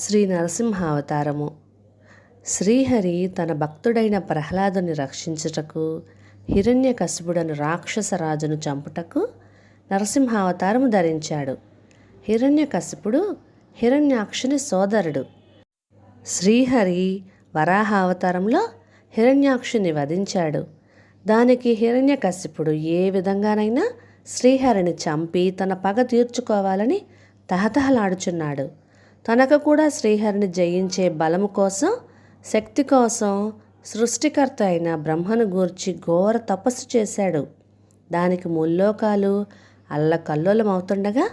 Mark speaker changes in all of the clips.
Speaker 1: శ్రీ నరసింహావతారము. శ్రీహరి తన భక్తుడైన ప్రహ్లాదుని రక్షించుటకు హిరణ్యకశిపుడను రాక్షసరాజును చంపుటకు నరసింహావతారము ధరించాడు. హిరణ్యకశిపుడు హిరణ్యాక్షుని సోదరుడు. శ్రీహరి వరాహ అవతారంలో హిరణ్యాక్షుని వధించాడు. దానికి హిరణ్యకశిపుడు ఏ విధంగానైనా శ్రీహరిని చంపి తన పగ తీర్చుకోవాలని తహతహలాడుచున్నాడు. తనకు కూడా శ్రీహరిని జయించే బలము కోసం శక్తి కోసం సృష్టికర్త అయిన బ్రహ్మను గూర్చి ఘోర తపస్సు చేశాడు. దానికి ముల్లోకాలు అల్లకల్లోలమవుతుండగా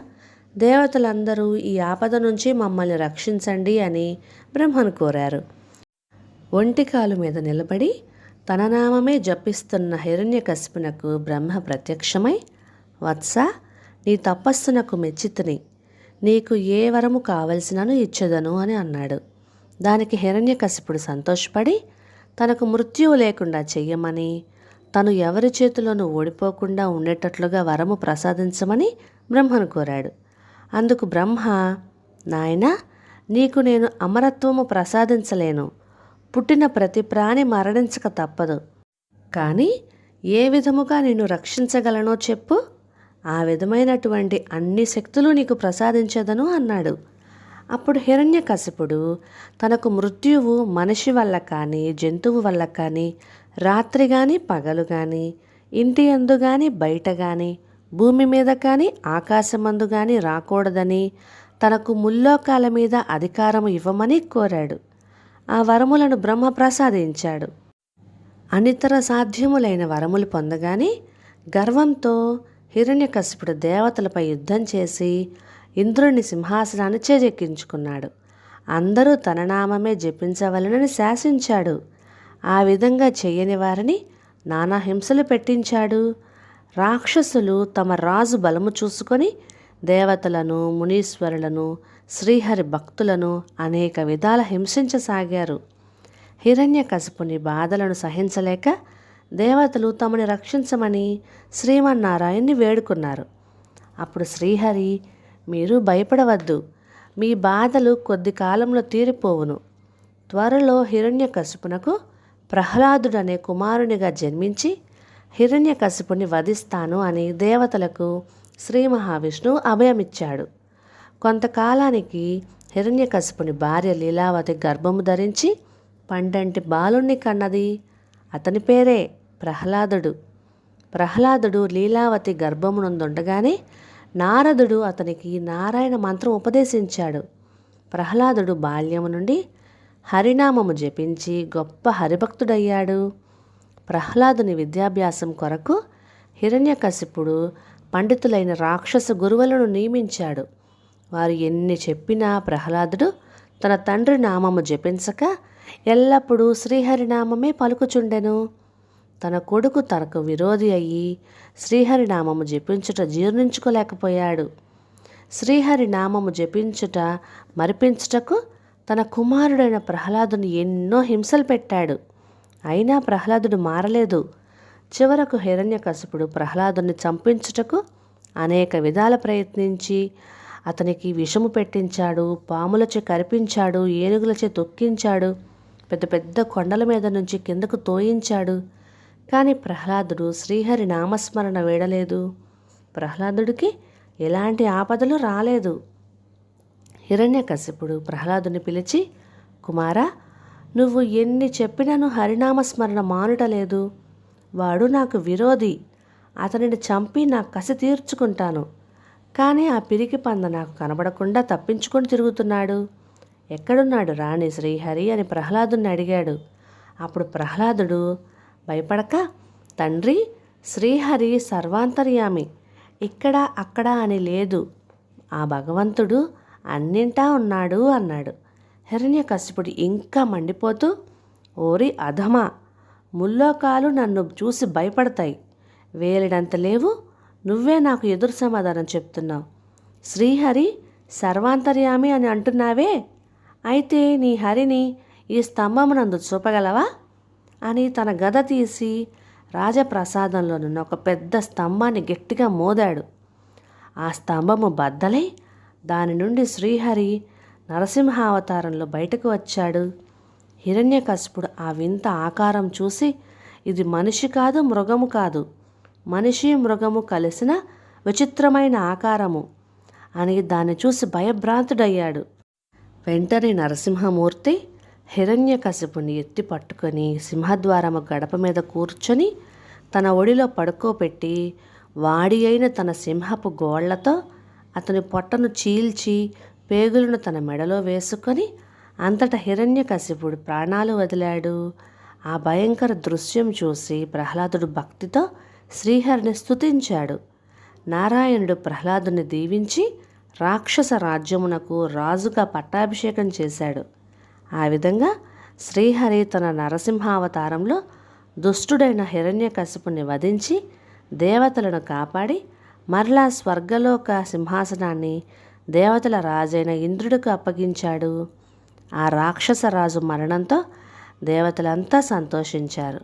Speaker 1: దేవతలందరూ ఈ ఆపద నుంచి మమ్మల్ని రక్షించండి అని బ్రహ్మను కోరారు. ఒంటికాలు మీద నిలబడి తన నామమే జపిస్తున్న హిరణ్యకశిపునకు బ్రహ్మ ప్రత్యక్షమై వత్స నీ తపస్సునకు మెచ్చితిని. నీకు ఏ వరము కావలసినను ఇచ్చదను అని అన్నాడు. దానికి హిరణ్యకశిపుడు సంతోషపడి తనకు మృత్యువు లేకుండా చెయ్యమని తను ఎవరి చేతిలోనూ ఓడిపోకుండా ఉండేటట్లుగా వరము ప్రసాదించమని బ్రహ్మను కోరాడు. అందుకు బ్రహ్మ నాయన నీకు నేను అమరత్వము ప్రసాదించలేను. పుట్టిన ప్రతి ప్రాణి మరణించక తప్పదు. కానీ ఏ విధముగా నిన్ను రక్షించగలనో చెప్పు. ఆ విధమైనటువంటి అన్ని శక్తులు నీకు ప్రసాదించదను అన్నాడు. అప్పుడు హిరణ్యకశిపుడు తనకు మృత్యువు మనిషి వల్ల కానీ జంతువు వల్ల కానీ రాత్రి కానీ పగలు కానీ ఇంటి అందు కానీ బయట కానీ భూమి మీద కానీ ఆకాశమందు కానీ రాకూడదని తనకు ముల్లోకాల మీద అధికారం ఇవ్వమని కోరాడు. ఆ వరములను బ్రహ్మ ప్రసాదించాడు. అనితర సాధ్యములైన వరములు పొందగానే గర్వంతో హిరణ్యకశిపుడు దేవతలపై యుద్ధం చేసి ఇంద్రుని సింహాసనాన్ని చేజెక్కించుకున్నాడు. అందరూ తన నామమే జపించవలనని శాసించాడు. ఆ విధంగా చేయని వారిని నానా హింసలు పెట్టించాడు. రాక్షసులు తమ రాజు బలము చూసుకొని దేవతలను మునీశ్వరులను శ్రీహరి భక్తులను అనేక విధాల హింసించసాగారు. హిరణ్యకశిపుని బాధలను సహించలేక దేవతలు తమని రక్షించమని శ్రీమన్నారాయణ్ణి వేడుకున్నారు. అప్పుడు శ్రీహరి మీరు భయపడవద్దు. మీ బాధలు కొద్ది కాలంలో తీరిపోవును. త్వరలో హిరణ్యకశిపునకు ప్రహ్లాదుడనే కుమారునిగా జన్మించి హిరణ్యకశిపుని వధిస్తాను అని దేవతలకు శ్రీ మహావిష్ణువు అభయమిచ్చాడు. కొంతకాలానికి హిరణ్యకశిపుని భార్య లీలావతి గర్భము ధరించి పండంటి బాలుణ్ణి కన్నది. అతని పేరే ప్రహ్లాదుడు. ప్రహ్లాదుడు లీలావతి గర్భమునందుండగానే నారదుడు అతనికి నారాయణ మంత్రం ఉపదేశించాడు. ప్రహ్లాదుడు బాల్యము నుండి హరినామము జపించి గొప్ప హరిభక్తుడయ్యాడు. ప్రహ్లాదుని విద్యాభ్యాసం కొరకు హిరణ్యకశిపుడు పండితులైన రాక్షస గురువులను నియమించాడు. వారు ఎన్ని చెప్పినా ప్రహ్లాదుడు తన తండ్రి నామము జపించక ఎల్లప్పుడూ శ్రీహరినామమే పలుకుచుండెను. తన కొడుకు తనకు విరోధి అయ్యి శ్రీహరినామము జపించుట జీర్ణించుకోలేకపోయాడు. శ్రీహరినామము జపించుట మరిపించుటకు తన కుమారుడైన ప్రహ్లాదుని ఎన్నో హింసలు పెట్టాడు. అయినా ప్రహ్లాదుడు మారలేదు. చివరకు హిరణ్యకశపుడు ప్రహ్లాదుని చంపించుటకు అనేక విధాల ప్రయత్నించి అతనికి విషము పెట్టించాడు పాములచే కరిపించాడు ఏనుగులచే తొక్కించాడు పెద్ద పెద్ద కొండల మీద నుంచి కిందకు తోయించాడు. కానీ ప్రహ్లాదుడు శ్రీహరి నామస్మరణ వేడలేదు. ప్రహ్లాదుడికి ఎలాంటి ఆపదలు రాలేదు. హిరణ్యకశిపుడు ప్రహ్లాదుని పిలిచి కుమారా నువ్వు ఎన్ని చెప్పినను హరినామస్మరణ మానుటలేదు. వాడు నాకు విరోధి. అతనిని చంపి నా కసి తీర్చుకుంటాను. కానీ ఆ పిరికి పంద నాకు కనబడకుండా తప్పించుకొని తిరుగుతున్నాడు. ఎక్కడున్నాడు రాణి శ్రీహరి? అని ప్రహ్లాదుని అడిగాడు. అప్పుడు ప్రహ్లాదుడు భయపడక. తండ్రి శ్రీహరి సర్వాంతర్యామి. ఇక్కడ అక్కడ అని లేదు. ఆ భగవంతుడు అన్నింటా ఉన్నాడు అన్నాడు. హిరణ్యకశ్యపుడు ఇంకా మండిపోతూ ఓరి అధమా ముల్లోకాలు నన్ను చూసి భయపడతాయి. వేలిడంత లేవు నువ్వే నాకు ఎదురు సమాధానం చెప్తున్నావు. శ్రీహరి సర్వాంతర్యామి అని అంటున్నావే? అయితే నీ హరిని ఈ స్తంభమునందు చూపగలవా? అని తన గద తీసి రాజప్రసాదంలోనున్న ఒక పెద్ద స్తంభాన్ని గట్టిగా మోదాడు. ఆ స్తంభము బద్దలై దాని నుండి శ్రీహరి నరసింహావతారంలో బయటకు వచ్చాడు. హిరణ్యకశపుడు ఆ వింత ఆకారం చూసి ఇది మనిషి కాదు మృగము కాదు. మనిషి మృగము కలిసిన విచిత్రమైన ఆకారము అని దాన్ని చూసి భయభ్రాంతుడయ్యాడు. వెంటనే నరసింహమూర్తి హిరణ్యకశిపుని ఎత్తి పట్టుకొని సింహద్వారము గడప మీద కూర్చొని తన ఒడిలో పడుకోబెట్టి వాడి అయిన తన సింహపు గోళ్ళతో అతని పొట్టను చీల్చి పేగులను తన మెడలో వేసుకొని అంతట హిరణ్యకశిపుడు ప్రాణాలు వదిలాడు. ఆ భయంకర దృశ్యం చూసి ప్రహ్లాదుడు భక్తితో శ్రీహరిని స్తుతించాడు. నారాయణుడు ప్రహ్లాదుని దీవించి రాక్షస రాజ్యమునకు రాజుగా పట్టాభిషేకం చేశాడు. ఆ విధంగా శ్రీహరి తన నరసింహావతారంలో దుష్టుడైన హిరణ్యకశిపుని వధించి దేవతలను కాపాడి మరలా స్వర్గలోక సింహాసనాన్ని దేవతల రాజైన ఇంద్రుడికి అప్పగించాడు. ఆ రాక్షస రాజు మరణంతో దేవతలంతా సంతోషించారు.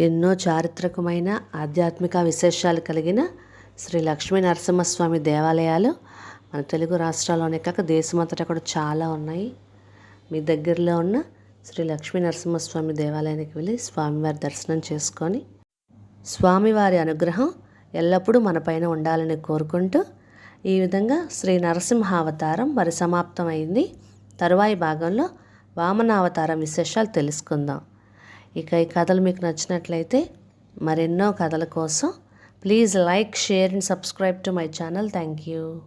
Speaker 1: ఎన్నో చారిత్రకమైన ఆధ్యాత్మిక విశేషాలు కలిగిన శ్రీ లక్ష్మీ నరసింహస్వామి దేవాలయాలు మన తెలుగు రాష్ట్రాల్లోనే కాక దేశమంతటా కూడా చాలా ఉన్నాయి. మీ దగ్గరలో ఉన్న శ్రీ లక్ష్మీ నరసింహస్వామి దేవాలయానికి వెళ్ళి స్వామివారి దర్శనం చేసుకొని స్వామివారి అనుగ్రహం ఎల్లప్పుడూ మనపైన ఉండాలని కోరుకుంటూ ఈ విధంగా శ్రీ నరసింహావతారం మరి సమాప్తమైంది. తరువాయి భాగంలో వామనావతారం విశేషాలు తెలుసుకుందాం. ఇక ఈ కథలు మీకు నచ్చినట్లయితే మరెన్నో కథల కోసం please like share and subscribe to my channel. Thank you.